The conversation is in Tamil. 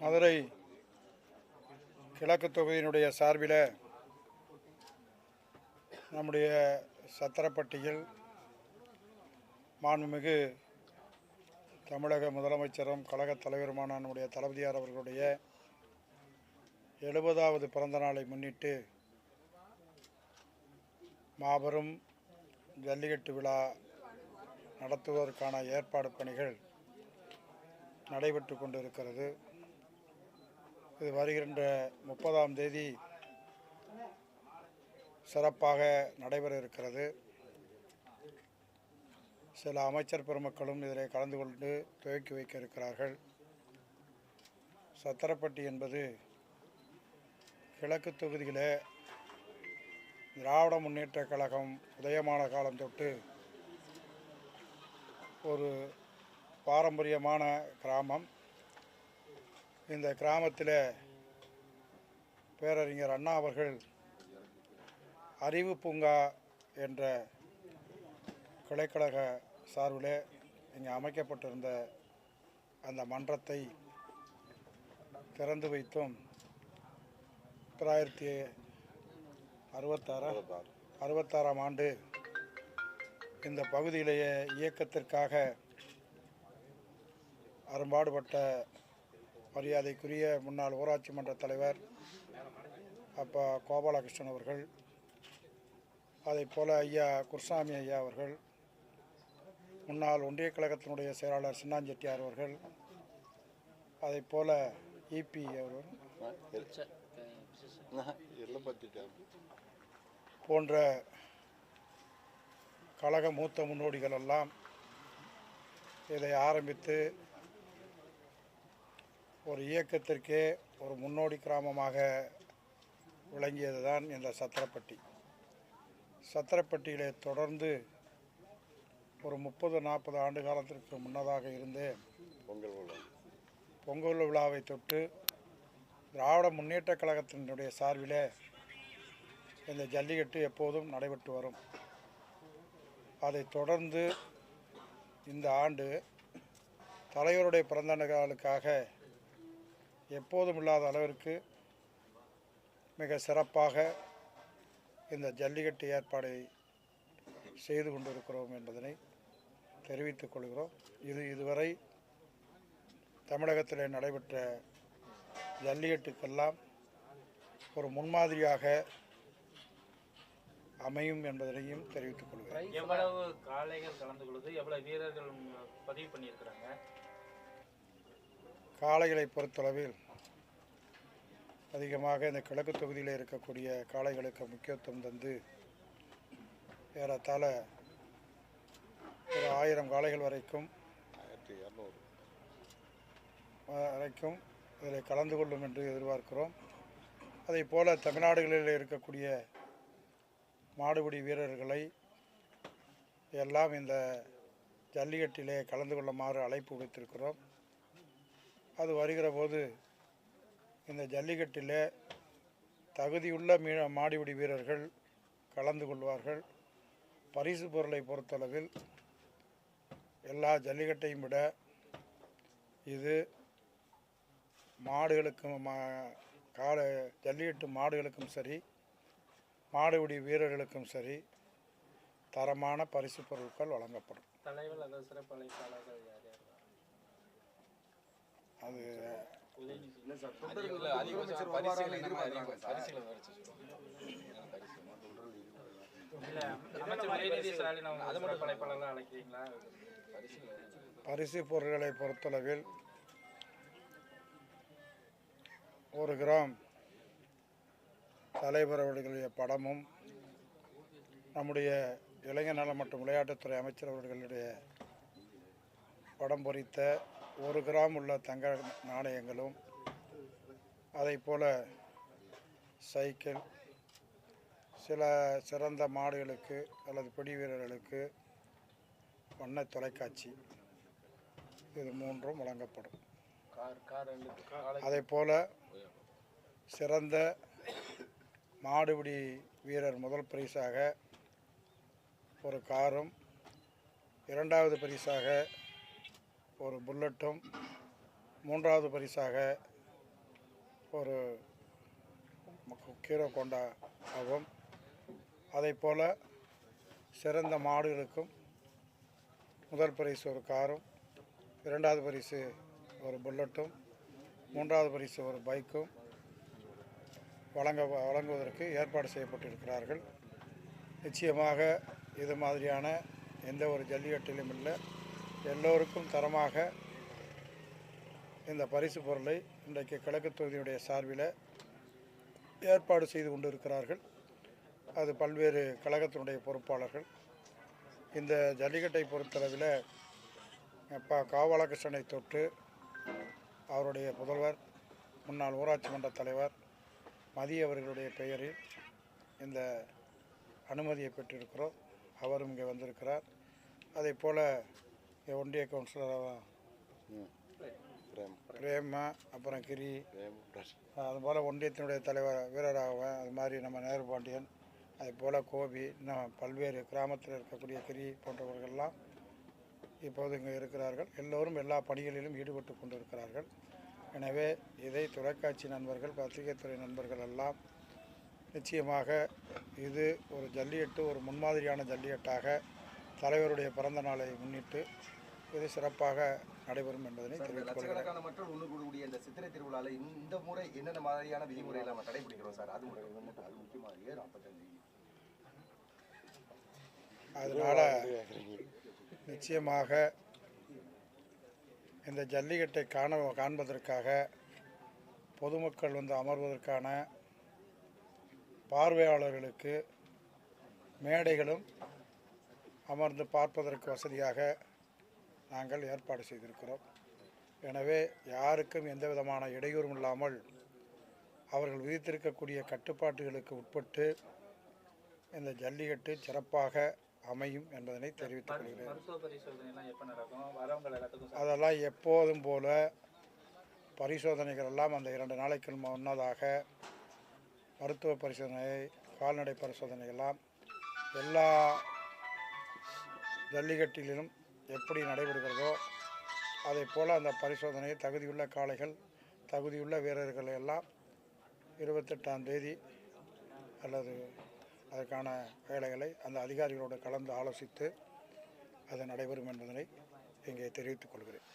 மதுரை கிழக்கு தொகுதியினுடைய சார்பில் நம்முடைய சத்திரப்பட்டியில் மாண்புமிகு தமிழக முதலமைச்சரும் கழகத் தலைவருமான நம்முடைய தளபதியார் அவர்களுடைய எழுபதாவது பிறந்த நாளை முன்னிட்டு மாபெரும் ஜல்லிக்கட்டு விழா நடத்துவதற்கான ஏற்பாடு பணிகள் நடைபெற்று கொண்டிருக்கிறது. இது வருகின்ற முப்பதாம் தேதி சிறப்பாக நடைபெற இருக்கிறது சில அமைச்சர் பெருமக்களும் இதில் கலந்து கொண்டு துவக்கி வைக்க இருக்கிறார்கள் சத்திரப்பட்டி என்பது கிழக்கு தொகுதியில் திராவிட முன்னேற்ற கழகம் உதயமான காலம் தொட்டு ஒரு பாரம்பரியமான கிராமம். இந்த கிராமத்தில் பேரறிஞர் அண்ணா அவர்கள் அறிவு பூங்கா என்ற கிளைக்கழக சார்பில் இங்கே அமைக்கப்பட்டிருந்த அந்த மன்றத்தை திறந்து வைத்தும் தொள்ளாயிரத்தி அறுபத்தாறாம் அறுபத்தாறாம் ஆண்டு இந்த பகுதியிலேயே இயக்கத்திற்காக அரும்பாடுபட்ட மரியாதைக்குரிய முன்னாள் ஊராட்சி மன்ற தலைவர் அப்பா கோபாலகிருஷ்ணன் அவர்கள் அதைப் போல் ஐயா குருசாமி ஐயா அவர்கள் முன்னாள் ஒன்றிய கழகத்தினுடைய செயலாளர் சின்னாஞ்செட்டியார் அவர்கள் அதைப் போல் இபி அவர்கள் போன்ற கழக மூத்த முன்னோடிகள் எல்லாம் இதை ஆரம்பித்து ஒரு இயக்கத்திற்கே ஒரு முன்னோடி கிராமமாக விளங்கியது தான் இந்த சத்திரப்பட்டி. சத்திரப்பட்டியிலே தொடர்ந்து ஒரு முப்பது நாற்பது ஆண்டு காலத்திற்கு முன்னதாக இருந்து பொங்கல் விழா. பொங்கல் விழாவை தொட்டு திராவிட முன்னேற்றக் கழகத்தினுடைய சார்பிலே இந்த ஜல்லிக்கட்டு எப்போதும் நடைபெற்று வரும். அதைத் தொடர்ந்து இந்த ஆண்டு தலைவருடைய பிறந்த நாளுக்காக எப்போதும் இல்லாத அளவிற்கு மிக சிறப்பாக இந்த ஜல்லிக்கட்டு ஏற்பாடை செய்து கொண்டிருக்கிறோம் என்பதனை தெரிவித்துக் கொள்கிறோம். இது இதுவரை தமிழகத்தில் நடைபெற்ற ஜல்லிக்கட்டுக்கெல்லாம் ஒரு முன்மாதிரியாக அமையும் என்பதனையும் தெரிவித்துக் கொள்கிறேன். எவ்வளவு காளைகள் கலந்து கொள்ளுது? எவ்வளவு வீரர்கள் பதிவு பண்ணியிருக்கிறாங்க? காளைகளை பொறுத்தளவில் அதிகமாக இந்த கிழக்கு தொகுதியில் இருக்கக்கூடிய காளைகளுக்கு முக்கியத்துவம் தந்து ஏறத்தாழ ஒரு ஆயிரம் காளைகள் வரைக்கும் ஆயிரத்தி இரநூறு. வரைக்கும் இதில் கலந்து கொள்ளும் என்று எதிர்பார்க்கிறோம். அதைப் போல தமிழ்நாடுகளில் இருக்கக்கூடிய மாடுபிடி வீரர்களை எல்லாம் இந்த ஜல்லிக்கட்டிலே கலந்து கொள்ளுமாறு அழைப்பு விடுத்திருக்கிறோம். அது வருகிற போது இந்த ஜல்லிக்கட்டிலே தகுதியுள்ள மீ மாடுபிடி வீரர்கள் கலந்து கொள்வார்கள் பரிசு பொருளை பொறுத்தளவில் எல்லா ஜல்லிக்கட்டையும் விட இது மாடுகளுக்கும் மா கால ஜல்லிக்கட்டு மாடுகளுக்கும் சரி மாடுபிடி வீரர்களுக்கும் சரி தரமான பரிசு பொருட்கள் வழங்கப்படும்? அது பரிசு பொருட்களை பொறுத்தளவில் ஒரு கிராம் தலைவர் அவர்களுடைய படமும் நம்முடைய இளைஞர் நலம் மற்றும் விளையாட்டுத்துறை அமைச்சர் அவர்களுடைய படம் பொறித்த ஒரு கிராம் உள்ள தங்க நாணயங்களும் அதைப் போல சைக்கிள் சில சிறந்த மாடுகளுக்கு அல்லது பிடி வீரர்களுக்கு வண்ண தொலைக்காட்சி. இது மூன்றும் வழங்கப்படும். அதே போல சிறந்த மாடுபிடி வீரர் முதல் பரிசாக ஒரு காரும் இரண்டாவது பரிசாக ஒரு புல்லட்டும் மூன்றாவது பரிசாக ஒரு கீரோ கொண்டா ஆகும். அதே போல் சிறந்த மாடுகளுக்கும் முதல் பரிசு ஒரு காரும் இரண்டாவது பரிசு ஒரு புல்லட்டும் மூன்றாவது பரிசு ஒரு பைக்கும் வழங்க வழங்குவதற்கு ஏற்பாடு செய்யப்பட்டிருக்கிறார்கள். நிச்சயமாக இது மாதிரியான எந்த ஒரு ஜல்லிக்கட்டிலும் இல்லை. எல்லோருக்கும் தரமாக இந்த பரிசு பொருளை இன்றைக்கு கிழக்கு தொகுதியுடைய சார்பில் ஏற்பாடு செய்து கொண்டிருக்கிறார்கள். அது பல்வேறு கழகத்தினுடைய பொறுப்பாளர்கள். இந்த ஜல்லிக்கட்டை பொறுத்தளவில் இப்போ காவலகிருஷ்ணனை தொட்டு அவருடைய புதல்வர் முன்னாள் ஊராட்சி மன்ற தலைவர் மதிய அவர்களுடைய பெயரில் இந்த அனுமதியை பெற்றிருக்கிறோம். அவரும் இங்கே வந்திருக்கிறார். அதே போல் ஒன்றிய கவுன்சிலர் ம். பிரேம். அப்புறம் கிரி. அதுபோல் ஒன்றியத்தினுடைய தலைவர் வீரராகவன் அது மாதிரி நம்ம நேரு பாண்டியன் அதே போல் கோபி இன்னும் பல்வேறு கிராமத்தில் இருக்கக்கூடிய கிரி போன்றவர்கள்லாம் இப்போது இங்கே இருக்கிறார்கள். எல்லோரும் எல்லா பணிகளிலும் ஈடுபட்டு கொண்டிருக்கிறார்கள். எனவே இதை தொலைக்காட்சி நண்பர்கள் பத்திரிகைத்துறை நண்பர்கள் எல்லாம் நிச்சயமாக இது ஒரு ஜல்லிக்கட்டு ஒரு முன்மாதிரியான ஜல்லிக்கட்டாக தலைவருடைய பிறந்த நாளை முன்னிட்டு இது சிறப்பாக நடைபெறும் என்பதனை லட்சக்கணக்கான மக்கள் ஒன்று கூடக்கூடிய இந்த சித்திரை திருவிழால இந்த முறை என்னென்ன மாதிரியான விதிமுறைகளை நம்ம கடைபிடிக்கிறோம் சார்? அது அது முக்கியமா ஏ நாற்பத்தஞ்சு? அதனால் நிச்சயமாக இந்த ஜல்லிக்கட்டை காண காண்பதற்காக பொதுமக்கள் வந்து அமர்வதற்கான பார்வையாளர்களுக்கு மேடைகளும் அமர்ந்து பார்ப்பதற்கு வசதியாக நாங்கள் ஏற்பாடு செய்திருக்கிறோம். எனவே யாருக்கும் எந்த விதமான இடையூறும் இல்லாமல் அவர்கள் விதித்திருக்கக்கூடிய கட்டுப்பாட்டுகளுக்கு உட்பட்டு இந்த ஜல்லிக்கட்டு சிறப்பாக அமையும் என்பதனை தெரிவித்துக் கொள்கிறேன். அதெல்லாம் எப்போதும் போல பரிசோதனைகள் எல்லாம் அந்த இரண்டு நாளைக்கு முன்னதாக மருத்துவ பரிசோதனை கால்நடை பரிசோதனை எல்லாம் எல்லா ஜல்லிக்கட்டிலும் எப்படி நடைபெறுகிறதோ அதே போல் அந்த பரிசோதனையை தகுதியுள்ள காளைகள் தகுதியுள்ள வீரர்கள் எல்லாம் இருபத்தெட்டாம் தேதி அல்லது அதற்கான வேலைகளை அந்த அதிகாரிகளோடு கலந்து ஆலோசித்து அது நடைபெறும் என்பதனை இங்கே தெரிவித்துக் கொள்கிறேன்.